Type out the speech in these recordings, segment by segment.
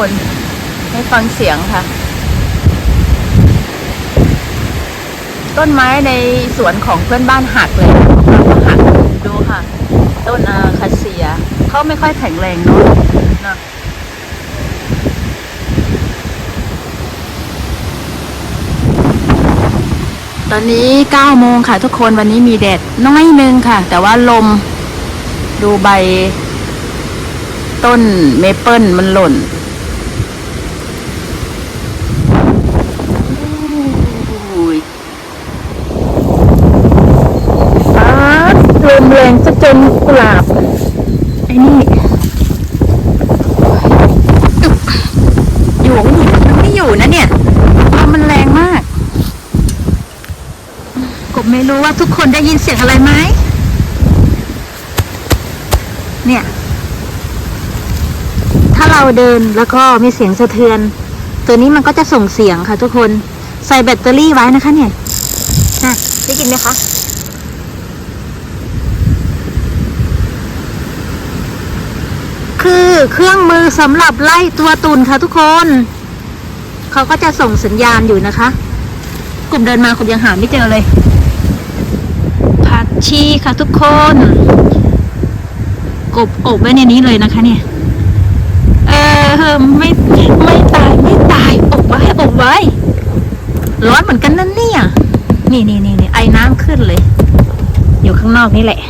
คนให้ฟังเสียงค่ะ ต้นไม้ในสวนของเพื่อนบ้านหักเลยเราก็หักดูค่ะ ต้นอาคาเซียเขาไม่ค่อยแข็งแรงเนาะนะตอนนี้9โมงค่ะทุกคนวันนี้มีแดดน้อยนึงค่ะ แต่ว่าลมดูใบ ต้นเมเปิลมันหล่น อุ้ยฟ้าลม แรงซะจนกุหลาบไอ้นี่อยู่ไม่อยู่มันไม่อยู่นะเนี่ยลมมันแรงมาก กบไม่รู้ว่าทุกคนได้ยินเสียงอะไรไหมเนี่ย ถ้าเราเดินแล้วก็มีเสียงสะเทือน ตัวนี้มันก็จะส่งเสียงค่ะทุกคน ใส่แบตเตอรี่ไว้นะคะเนี่ยนะได้ยินไหมคะ คือ เครื่องมือสำหรับไล่ตัวตุนค่ะทุกคน เขาก็จะส่งสัญญาณอยู่นะคะ กลุ่มเดินมาคุณยังหาไม่เจอเลย ผักชีค่ะทุกคน กบอบไว้ในนี้เลยนะคะเนี่ย เออไม่ไม่ตายไม่ตายอบไว้อบไว้ ร้อนเหมือนกันนั่นเนี่ย นี่นี่นี่นี่ไอ้น้ำขึ้นเลย อยู่ข้างนอกนี่แหละ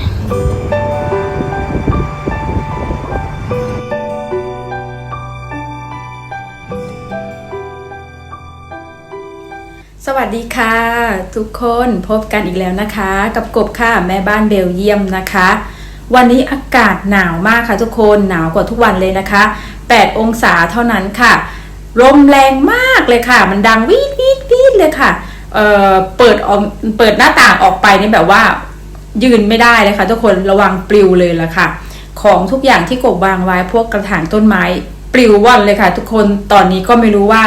ดีค่ะ ทุกคนพบกันอีกแล้วนะคะ กับกบค่ะแม่บ้านเบลเยียมนะคะ วันนี้อากาศหนาวมากค่ะทุกคนหนาวกว่าทุกวันเลยนะคะ 8 องศาเท่านั้นค่ะลมแรงมากเลยค่ะ มันดังวีดวีดวีดเลยค่ะเอ่อเปิดออกเปิดหน้าต่างออกไปนี่แบบว่ายืนไม่ได้เลยค่ะ ทุกคนระวังปลิวเลยละค่ะ ของทุกอย่างที่กบวางไว้พวกกระถางต้นไม้ปลิวว่อนเลยค่ะ ทุกคนตอนนี้ก็ไม่รู้ว่า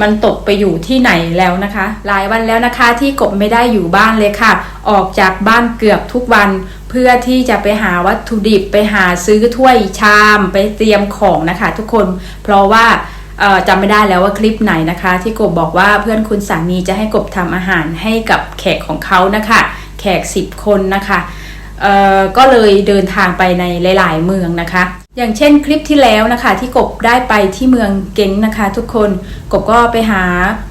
มันตกไปอยู่ที่ไหนแล้วนะคะ หลายวันแล้วนะคะที่กบไม่ได้อยู่บ้านเลยค่ะ ออกจากบ้านเกือบทุกวัน เพื่อที่จะไปหาวัตถุดิบไปหาซื้อถ้วยชามไปเตรียมของนะคะ ทุกคนเพราะว่าจำไม่ได้แล้วว่าคลิปไหนนะคะ ที่กบบอกว่าเพื่อนคุณสามีจะให้กบทำอาหารให้กับแขกของเขานะคะ แขก 10 คนนะคะก็เลยเดินทางไปในหลาย ๆ เมืองนะคะ อย่างเช่นคลิปที่แล้วนะคะที่กบได้ไปที่เมืองเก้งนะคะ ทุกคนกบก็ไปหา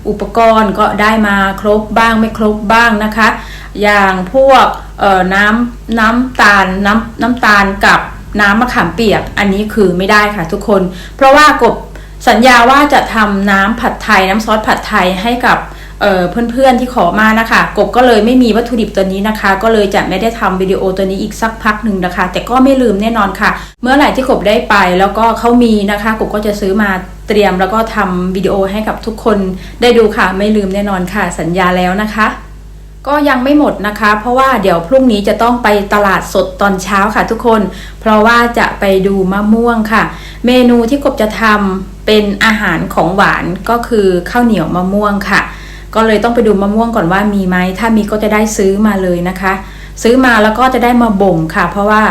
อุปกรณ์ก็ได้มาครบบ้างไม่ครบบ้างนะคะ อย่างพวกเอ่อน้ำน้ำตาลน้ำน้ำตาลกับน้ำมะขามเปียกอันนี้คือไม่ได้ค่ะทุกคน เพราะว่ากบสัญญาว่าจะทำน้ำผัดไทยน้ำซอสผัดไทยให้กับ เเพื่อนๆที่ขอมานะคะ กบก็เลยไม่มีวัตถุดิบตัวนี้นะคะ ก็เลยจะไม่ได้ทำวิดีโอตัวนี้อีกสักพักหนึ่งนะคะ แต่ก็ไม่ลืมแน่นอนค่ะ เมื่อไหร่ที่กบได้ไปแล้วก็เขามีนะคะ กบก็จะซื้อมาเตรียมแล้วก็ทำวิดีโอให้กับทุกคนได้ดูค่ะ ไม่ลืมแน่นอนค่ะ สัญญาแล้วนะคะก็ยังไม่หมดนะคะ เพราะว่าเดี๋ยวพรุ่งนี้จะต้องไปตลาดสดตอนเช้าค่ะทุกคน เพราะว่าจะไปดูมะม่วงค่ะ เมนูที่กบจะทำเป็นอาหารของหวานก็คือข้าวเหนียวมะม่วงค่ะ ก็เลยต้องไปดูมะม่วงก่อนว่ามีไหมถ้ามีก็จะได้ซื้อมาเลยนะคะ ซื้อมาแล้วก็จะได้มาบ่มค่ะ เพราะว่า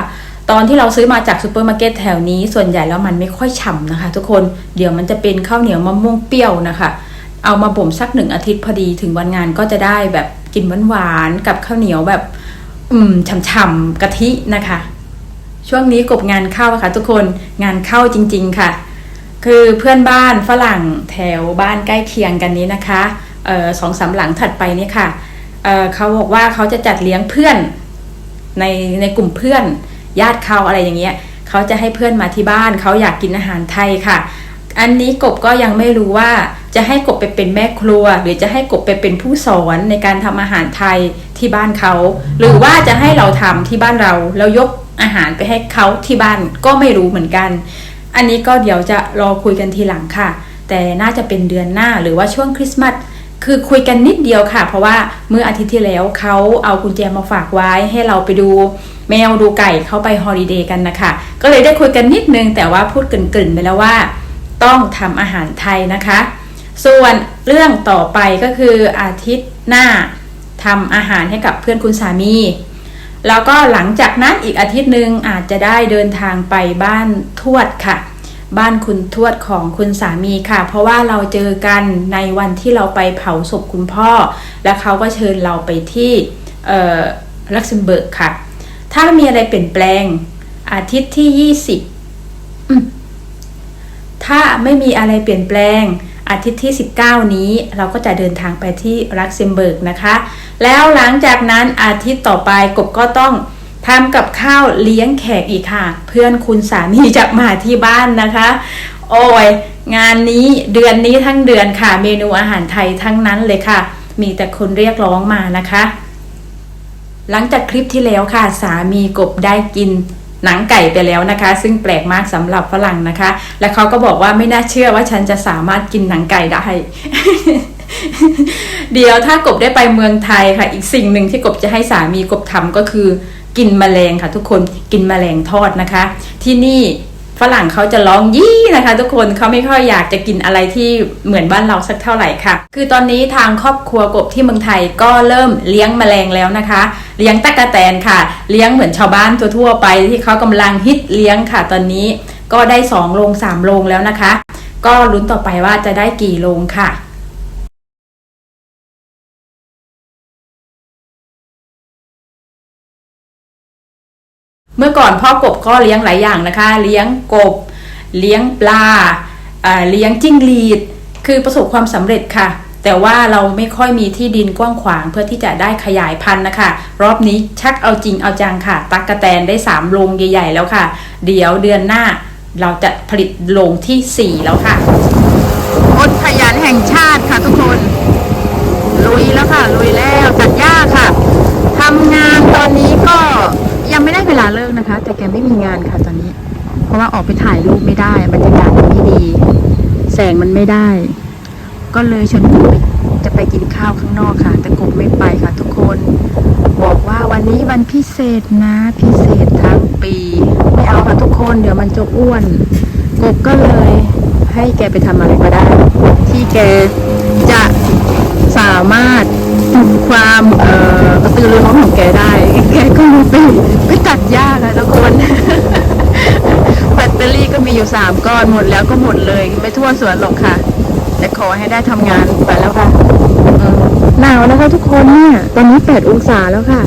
ตอนที่เราซื้อมาจากซูเปอร์มาร์เก็ตแถวนี้ส่วนใหญ่แล้วมันไม่ค่อยฉ่ำนะคะ ทุกคนเดี๋ยวมันจะเป็นข้าวเหนียวมะม่วงเปรี้ยวนะคะ เอามาบ่มสักหนึ่งอาทิตย์พอดีถึงวันงานก็จะได้แบบกินหวานๆกับข้าวเหนียวแบบ อืมฉ่ำๆกะทินะคะ ช่วงนี้กบงานเข้าค่ะ ทุกคนงานเข้าจริง ๆค่ะ คือเพื่อนบ้านฝรั่งแถวบ้านใกล้เคียงกันนี้นะคะ สองสามหลังถัดไปนี่ค่ะเเขาบอกว่าเขาจะจัดเลี้ยงเพื่อนในในกลุ่มเพื่อน ญาติเขาอะไรอย่างเงี้ยเขาจะให้เพื่อนมาที่บ้านเขาอยากกินอาหารไทยค่ะ อันนี้กบก็ยังไม่รู้ว่าจะให้กบไปเป็นแม่ครัว หรือจะให้กบไปเป็นผู้สอนในการทำอาหารไทยที่บ้านเขา หรือว่าจะให้เราทำที่บ้านเราแล้วยกอาหารไปให้เขาที่บ้านก็ไม่รู้เหมือนกัน อันนี้ก็เดี๋ยวจะรอคุยกันทีหลังค่ะ แต่น่าจะเป็นเดือนหน้าหรือว่าช่วงคริสต์มาส คือคุยกันนิดเดียวค่ะ เพราะว่าเมื่ออาทิตย์ที่แล้วเขาเอากุญแจมาฝากไว้ให้เราไปดูแมวดูไก่เขาไปฮอลิเดย์กันนะคะ ก็เลยได้คุยกันนิดนึง แต่ว่าพูดกรินๆไปแล้วว่า ต้องทำอาหารไทยนะคะ ส่วนเรื่องต่อไปก็คืออาทิตย์หน้าทำอาหารให้กับเพื่อนคุณสามี แล้วก็หลังจากนั้นอีกอาทิตย์หนึ่งอาจจะได้เดินทางไปบ้านทวดค่ะ บ้านคุณทวดของคุณสามีค่ะ เพราะว่าเราเจอกันในวันที่เราไปเผาศพคุณพ่อ และเขาก็เชิญเราไปที่ลักเซมเบิร์กค่ะ ถ้ามีอะไรเปลี่ยนแปลงอาทิตย์ที่ 20 ถ้าไม่มีอะไรเปลี่ยนแปลงอาทิตย์ที่ 19 นี้เราก็จะเดินทางไปที่ลักเซมเบิร์กนะคะ แล้วหลังจากนั้นอาทิตย์ต่อไปกบก็ต้อง ทำกับข้าวเลี้ยงแขกอีกค่ะ เพื่อนคุณสามีจะมาที่บ้านนะคะ โอ้ยงานนี้เดือนนี้ทั้งเดือนค่ะ เมนูอาหารไทยทั้งนั้นเลยค่ะ มีแต่คนเรียกร้องมานะคะ หลังจากคลิปที่แล้วค่ะ สามีกบได้กินหนังไก่ไปแล้วนะคะ ซึ่งแปลกมากสำหรับฝรั่งนะคะ และเขาก็บอกว่าไม่น่าเชื่อว่าฉันจะสามารถกินหนังไก่ได้ เดี๋ยวถ้ากบได้ไปเมืองไทยค่ะ อีกสิ่งหนึ่งที่กบจะให้สามีกบทำก็คือ กินแมลงค่ะทุกคนกินแมลงทอดนะคะ ที่นี่ฝรั่งเขาจะร้องยี่นะคะ ทุกคนเขาไม่ค่อยอยากจะกินอะไรที่เหมือนบ้านเราสักเท่าไหร่ค่ะ คือตอนนี้ทางครอบครัวกบที่เมืองไทยก็เริ่มเลี้ยงแมลงแล้วนะคะ เลี้ยงตะกะแตนค่ะ เลี้ยงเหมือนชาวบ้านทั่วๆไปที่เขากำลังฮิตเลี้ยงค่ะ ตอนนี้ก็ได้สองโรงสามโรงแล้วนะคะ ก็ลุ้นต่อไปว่าจะได้กี่โรงค่ะ เมื่อก่อนพ่อกบก็เลี้ยงหลายอย่างนะคะ เลี้ยงกบ เลี้ยงปลาเลี้ยงจิ้งหรีด คือประสบความสำเร็จค่ะ แต่ว่าเราไม่ค่อยมีที่ดินกว้างขวางเพื่อที่จะได้ขยายพันธุ์นะคะ รอบนี้ชักเอาจริงเอาจังค่ะ ตักกะแตนได้3โรงใหญ่ ๆ แล้วค่ะ เดี๋ยวเดือนหน้าเราจะผลิตโรงทีสี่4 แล้วค่ะอุทยานแห่งชาติค่ะทุกคน ลุยแล้วค่ะ ลุยแล้วตัดหญ้าค่ะทำงานตอนนี้ก็ ยังไม่ได้เวลาเลิกนะคะ แต่แกไม่มีงานค่ะตอนนี้ เพราะว่าออกไปถ่ายรูปไม่ได้บรรยากาศมันไม่ดี แสงมันไม่ได้ ก็เลยชวนกบไปจะไปกินข้าวข้างนอกค่ะ แต่กบไม่ไปค่ะ ทุกคน บอกว่าวันนี้วันพิเศษนะ พิเศษทั้งปี ไม่เอาค่ะทุกคนเดี๋ยวมันจะอ้วน กบก็เลยให้แกไปทำอะไรก็ได้ ที่แกามารถปลุกความเอ่อกระตือรือร้นของแกได้ แกก็เลยไปไปตัดหญ้าค่ะทุกคน แบตเตอรี่ก็มีอยู่สามก้อนหมดแล้วก็หมดเลยไม่ทั่วสวนหรอกค่ะ แต่ขอให้ได้ทำงานไปแล้วค่ะหนาวนะคะทุกคนเนี่ยตอนนี้แปดองศาแล้วค่ะ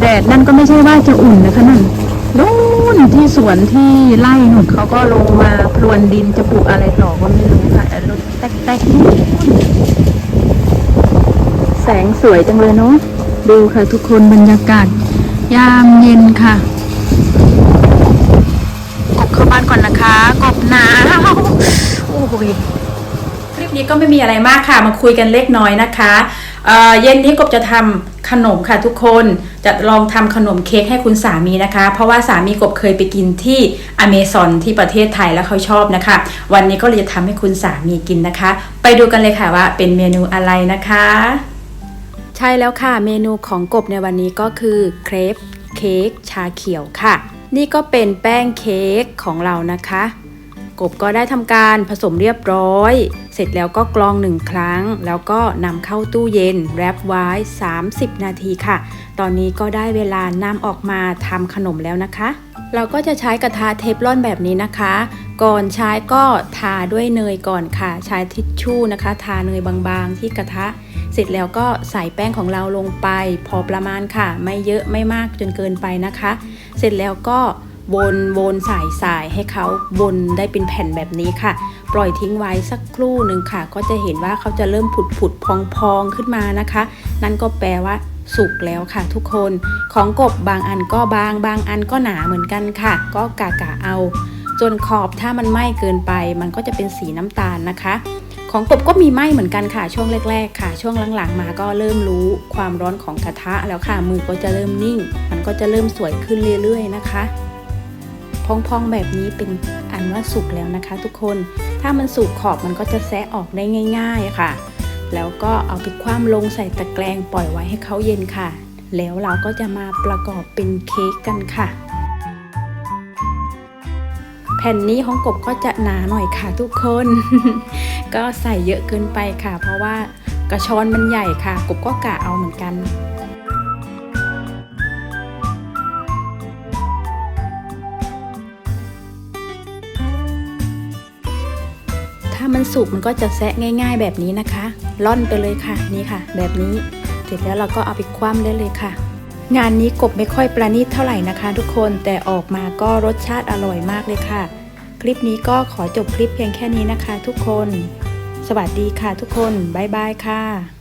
แดดนั่นก็ไม่ใช่ว่าจะอุ่นนะคะนั่นนู่นที่สวนที่ไร่หนุนเขาก็ลงมาพรวนดินจะปลูกอะไรต่อก็ไม่รู้ค่ะแต่รถแตกๆนู่นแสงสวยจังเลยเนาะดูค่ะทุกคนบรรยากาศ ยามเย็นค่ะ กบเข้าบ้านก่อนนะคะ กบหนาวโอ้ยคลิปนี้ก็ไม่มีอะไรมากค่ะ มาคุยกันเล็กน้อยนะคะเเย็นนี้กบจะทำ ขนมค่ะทุกคนจะลองทำขนมเค้กให้คุณสามีนะคะ เพราะว่าสามีกบเคยไปกินที่อเมซอนที่ประเทศไทยแล้วเขาชอบนะคะ วันนี้ก็เลยจะทำให้คุณสามีกินนะคะ ไปดูกันเลยค่ะว่าเป็นเมนูอะไรนะคะ ใช่แล้วค่ะเมนูของกบในวันนี้ก็คือเครปเค้กชาเขียวค่ะ นี่ก็เป็นแป้งเค้กของเรานะคะ กบก็ได้ทำการผสมเรียบร้อย เสร็จแล้วก็กรองหนึ่งครั้ง แล้วก็นำเข้าตู้เย็นแรปไว้ 30 นาทีค่ะ ตอนนี้ก็ได้เวลานำออกมาทำขนมแล้วนะคะ เราก็จะใช้กระทะเทฟลอนแบบนี้นะคะ ก่อนใช้ก็ทาด้วยเนยก่อนค่ะ ใช้ทิชชู่นะคะ ทาเนยบางๆ ที่กระทะ เสร็จแล้วก็ใส่แป้งของเราลงไป พอประมาณค่ะ ไม่เยอะไม่มากจนเกินไปนะคะ เสร็จแล้วก็ วนวนสายสายให้เขาวนได้เป็นแผ่นแบบนี้ค่ะ ปล่อยทิ้งไว้สักครู่หนึ่งค่ะ ก็จะเห็นว่าเขาจะเริ่มผุดผุดพองพองขึ้นมานะคะ นั่นก็แปลว่าสุกแล้วค่ะทุกคนของกบบางอันก็บาง บางอันก็หนาเหมือนกันค่ะ ก็กะกะเอา จนขอบถ้ามันไหม้เกินไป มันก็จะเป็นสีน้ำตาลนะคะ ของกบก็มีไหม้เหมือนกันค่ะ ช่วงแรก ๆ ค่ะ ช่วงหลังๆ มาก็เริ่มรู้ความร้อนของกระทะแล้วค่ะมือก็จะเริ่มนิ่ง มันก็จะเริ่มสวยขึ้นเรื่อย ๆ นะคะ พองๆแบบนี้เป็นอันว่าสุกแล้วนะคะ ทุกคน ถ้ามันสุกขอบมันก็จะแซะออกได้ง่าย ๆค่ะ แล้วก็เอาไปคว่ำลงใส่ตะแกรงปล่อยไว้ให้เขาเย็นค่ะ แล้วเราก็จะมาประกอบเป็นเค้กกันค่ะ แผ่นนี้ของกบก็จะหนาหน่อยค่ะทุกคน ก็ใส่เยอะเกินไปค่ะ เพราะว่ากระชอนมันใหญ่ค่ะ กบก็กะเอาเหมือนกันันสุกมันก็จะแซะง่าย ๆ แบบนี้นะคะ ล่อนไปเลยค่ะนี่ค่ะ แบบนี้ เสร็จแล้วเราก็เอาไปคว่ำได้เลยค่ะ งานนี้กบไม่ค่อยประณีตเท่าไหร่นะคะ ทุกคนแต่ออกมาก็รสชาติอร่อยมากเลยค่ะ คลิปนี้ก็ขอจบคลิปเพียงแค่นี้นะคะ ทุกคน สวัสดีค่ะ ทุกคนบ๊ายบายค่ะ